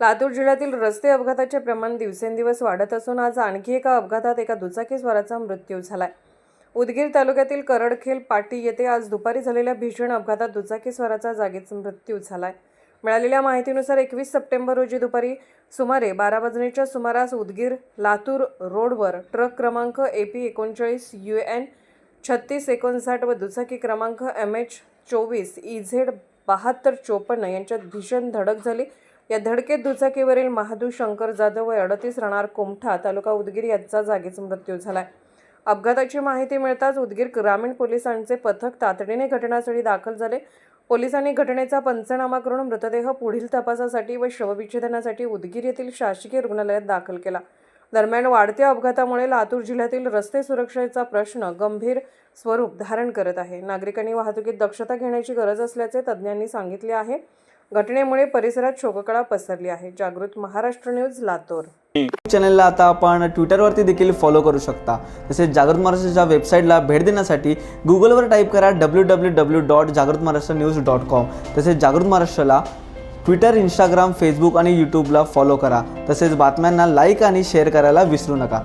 लातूर जिल्ह्यातील रस्ते अपघाताचे प्रमाण दिवसेंदिवस वाढत असून आज आणखी एका अपघातात एका दुचाकीस्वाराचा मृत्यू झालाय. उदगीर तालुक्यातील करडखेल पाटी येथे आज दुपारी झालेल्या भीषण अपघातात दुचाकीस्वाराचा जागीच मृत्यू झालाय. मिळालेल्या माहितीनुसार एकवीस सप्टेंबर रोजी दुपारी सुमारे बारा वाजण्याच्या सुमारास उदगीर लातूर रोडवर ट्रक क्रमांक ए पी एकोणचाळीस यू एन छत्तीस एकोणसाठ व दुचाकी क्रमांक एम एच चोवीस ई झेड बहात्तर चोपन्न यांच्यात भीषण धडक झाली. या धडकेत दुचाकीवरील महादू शंकर जाधव व अडतीस राहणार कोमठा तालुका उदगीर यांचा जागीच मृत्यू झालाय. अपघाताची माहिती मिळताच उदगीर ग्रामीण पोलिसांचे पथक तातडीने घटनास्थळी दाखल झाले. पोलिसांनी घटनेचा पंचनामा करून मृतदेह पुढील तपासासाठी व शवविच्छेदनासाठी उदगीर येथील शासकीय रुग्णालयात दाखल केला. दरम्यान वाढत्या अपघातामुळे लातूर जिल्ह्यातील रस्ते सुरक्षेचा प्रश्न गंभीर स्वरूप धारण करत आहे. नागरिकांनी वाहतुकीत दक्षता घेण्याची गरज असल्याचे तज्ज्ञांनी सांगितले आहे. घटनेमुळे परिसरात शोककळा पसरली आहे. जागृत महाराष्ट्र न्यूज लातूर. चॅनलला आता आपण ट्विटरवरती देखील फॉलो करू शकता. तसेच जागृत महाराष्ट्राच्या वेबसाईटला भेट देण्यासाठी गुगलवर टाईप करा डब्ल्यू डब्ल्यू डब्ल्यू डॉट जागृत महाराष्ट्र न्यूज डॉट कॉम तसेच जागृत महाराष्ट्राला ट्विटर इंस्टाग्राम फेसबुक आणि यूट्यूबला फॉलो करा. तसेच बातम्यांना लाईक आणि शेअर करायला विसरू नका.